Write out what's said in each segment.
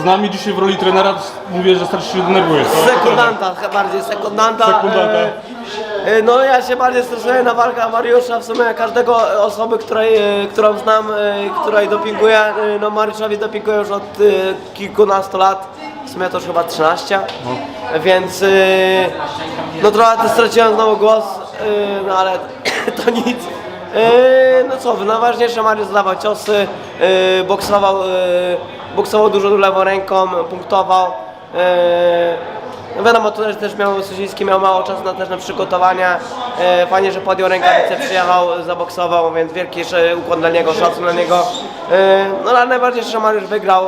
z nami dzisiaj w roli trenera, mówię, że strasznie się denerwujesz. co? Sekundanta, chyba bardziej sekundanta. Sekundanta. E, e, No ja się bardziej stresuję na walkę Mariusza, w sumie każdego osoby, której, e, którą znam, e, której dopinguję, e, no Mariuszowi dopinguję już od e, kilkunastu lat, w sumie to już chyba 13, więc e, no trochę straciłem znowu głos, e, no ale to nic. E, No co, najważniejsze Mariusz zadawał ciosy, e, boksował, e, boksował dużo lewą ręką, punktował. e, no wiadomo, to też, też miał Suziński miał mało czasu na też na przygotowania. E, fajnie, że podjął rękawice, przyjechał, zaboksował, więc wielki ukłon dla niego, szacun dla niego. E, no ale najbardziej, że Mariusz wygrał,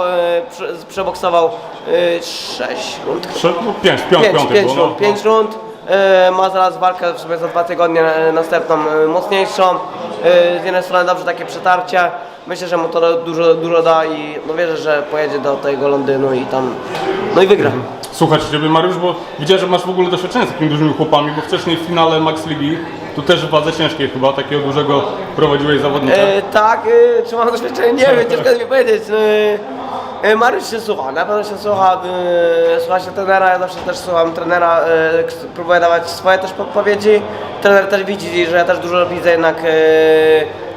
prze, przeboksował e, 6 rund. Prze- No, pięć, piąt, 5, piątek 5 było, no. rund, 5 rund. E, ma zaraz walkę w sumie za dwa tygodnie e, następną, e, mocniejszą. Z jednej strony dobrze takie przetarcie. Myślę, że mu to dużo, dużo da i no wierzę, że pojedzie do tego Londynu i tam no i wygra. Słuchać Ciebie Mariusz, bo widziałem, że masz w ogóle doświadczenie z takimi dużymi chłopami, bo wcześniej w finale Max Ligi, tu też w wadze ciężkiej chyba, takiego dużego prowadziłeś zawodnika. E, tak, e, czy mam doświadczenie? Nie wiem, ciężko mi powiedzieć. E, e, Mariusz się słucha, na pewno się słucha, e, słucha się trenera, ja zawsze też słucham trenera, e, k- próbuję dawać swoje też podpowiedzi. Trener też widzi, że ja też dużo widzę jednak, e,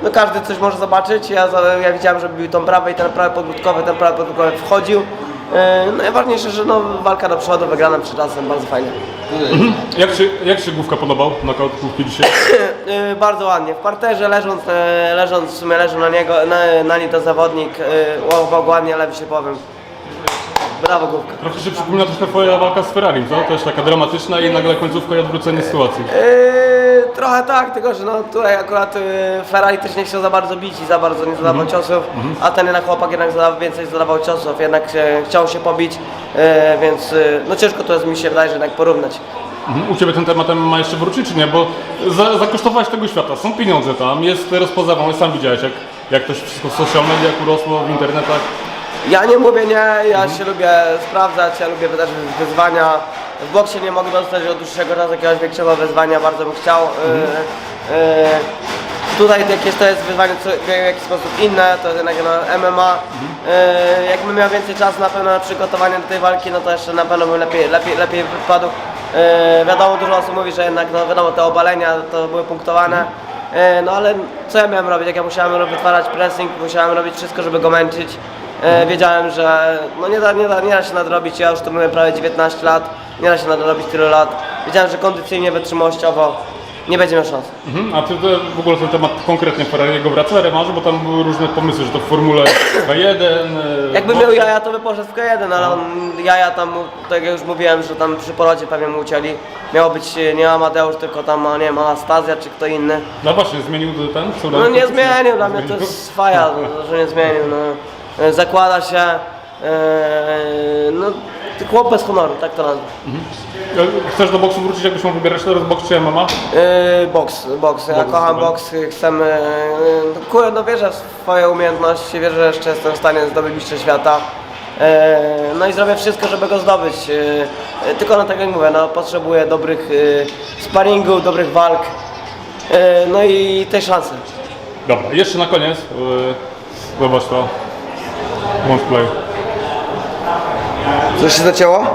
no każdy coś może zobaczyć. Ja, ja widziałem, że bił tą prawy i ten prawy podbródkowy, ten prawy podbródkowy wchodził. E, Najważniejsze, że no, walka do przodu, wygrana przed czasem, bardzo fajnie. Jak Ci jak się główka podobał, knockout główki dzisiaj? Bardzo ładnie. W parterze leżąc, e, leżąc w sumie leżał na niego, na, na nim to zawodnik, łapał ładnie, lewy się powiem. Brawo główka. Trochę się przypomina trochę Twoja walka z Ferrari, co? Też taka dramatyczna i nagle końcówka i odwrócenie sytuacji. E, trochę tak, tylko że no tutaj akurat e, Ferrari też nie chciał za bardzo bić i za bardzo nie zadawał ciosów, a ten jednak chłopak jednak zadawał więcej zadawał ciosów, jednak chciał się pobić, e, więc e, no ciężko to jest mi się wydaje, że jednak porównać. Mhm. U Ciebie ten temat ma jeszcze wrócić, czy nie? Bo za, zakosztowałeś tego świata, są pieniądze tam, jest rozpoznawane, sam widziałeś jak, jak to wszystko w social mediach urosło, w internetach. Ja nie mówię nie, ja się lubię sprawdzać, ja lubię też wyzwania. W boksie nie mogę dostać od dłuższego czasu jakiegoś większego wyzwania, bardzo bym chciał. E, e, tutaj jakieś to jest wyzwanie co, w jakiś sposób inne, to jest jednak no, MMA. E, jakbym miał więcej czasu na pewno na przygotowanie do tej walki, no to jeszcze na pewno bym lepiej, lepiej, lepiej wypadł. E, wiadomo, dużo osób mówi, że jednak, no wiadomo, te obalenia to były punktowane. E, No ale co ja miałem robić? Jak ja musiałem robić, wytwarzać pressing, musiałem robić wszystko, żeby go męczyć. E, wiedziałem, że no nie, da, nie, da, nie da się nadrobić, ja już trenuję prawie 19 lat, nie da się nadrobić tylu lat. Wiedziałem, że kondycyjnie, wytrzymałościowo nie będzie miał szans. Mhm. A Ty to, w ogóle ten temat konkretnie Ferrariego wraca, rewanżu, bo tam były różne pomysły, że to w formule K1. e, Jakby miał jaja, to by poszedł w K1, ale on jaja tam, tak jak już mówiłem, że tam przy porodzie pewnie mu ucięli. Miało być e, nie Amadeusz, tylko tam, nie wiem, Anastazja czy kto inny. No właśnie, zmienił ten No nie zmienił, dla mnie to jest faja, no, że nie zmienił. No. E, Zakłada się, e, no chłop bez honoru, tak to nazwę. E, Chcesz do boksu wrócić, jakbyś mógł wybierać teraz boks czy MMA? Yy, boks, boks. Ja Boks, kocham dobra. boks, chcemy. Yy, kurde, no wierzę w swoje umiejętności, wierzę, że jeszcze jestem w stanie zdobyć mistrzostwo świata. Yy, no i zrobię wszystko, żeby go zdobyć. Yy, tylko no tak jak mówię, no potrzebuję dobrych yy, sparingów, dobrych walk. Yy, no i tej szansy. Dobra, jeszcze na koniec. Zobacz to. Włącz play. Coś się zacięło?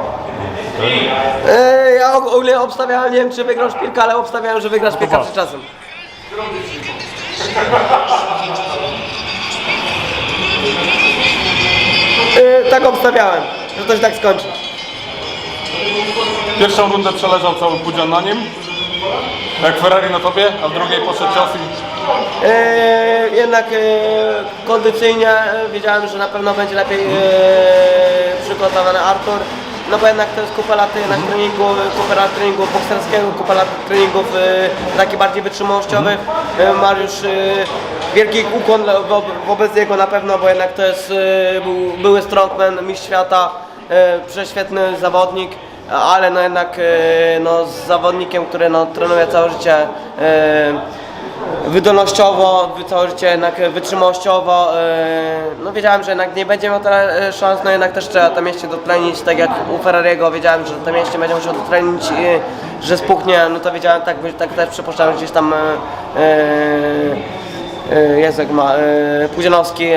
Yy, ja ogólnie obstawiałem, nie wiem czy wygrał szpilkę, ale obstawiałem, że wygra szpilka Dobra. przed czasem. Yy, tak obstawiałem, że to się tak skończy. Pierwszą rundę przeleżał cały Pudzian na nim. Jak Ferrari na tobie, a w drugiej poszedł cios i jednak yy, kondycyjnie yy, wiedziałem, że na pewno będzie lepiej przygotowany Artur. No bo jednak to jest kupa lat jednak treningu, kupa lat treningu bokserskiego, kupa lat treningów yy, takich bardziej wytrzymałościowych. Yy, Mariusz, yy, wielki ukłon wo- wobec niego na pewno, bo jednak to jest yy, był, były strongman, mistrz świata, prześwietny zawodnik ale no jednak no, z zawodnikiem, który no, trenuje całe życie wydolnościowo, życie jednak wytrzymałościowo. e, No wiedziałem, że jednak nie będzie miał tyle e, szans, no jednak też trzeba to mieście dotlenić, tak jak u Ferrariego wiedziałem, że to mieście będzie musiał dotlenić, że spuchnie, no to wiedziałem, tak, tak też przypuszczałem, że gdzieś tam e, y, Jezek ma, Pudzianowski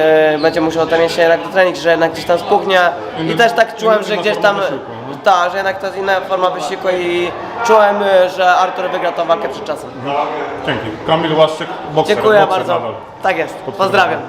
będzie musiał te mięśnie jednak że jednak gdzieś tam spuchnie i też tak czułem, że gdzieś tam, tak, że jednak to jest inna forma wysiłku i czułem, y, że Artur wygra tą walkę przed czasem. Dzięki. Kamil Łaszczyk, bokser. Dziękuję bokser bardzo. nadal. Tak jest, pozdrawiam.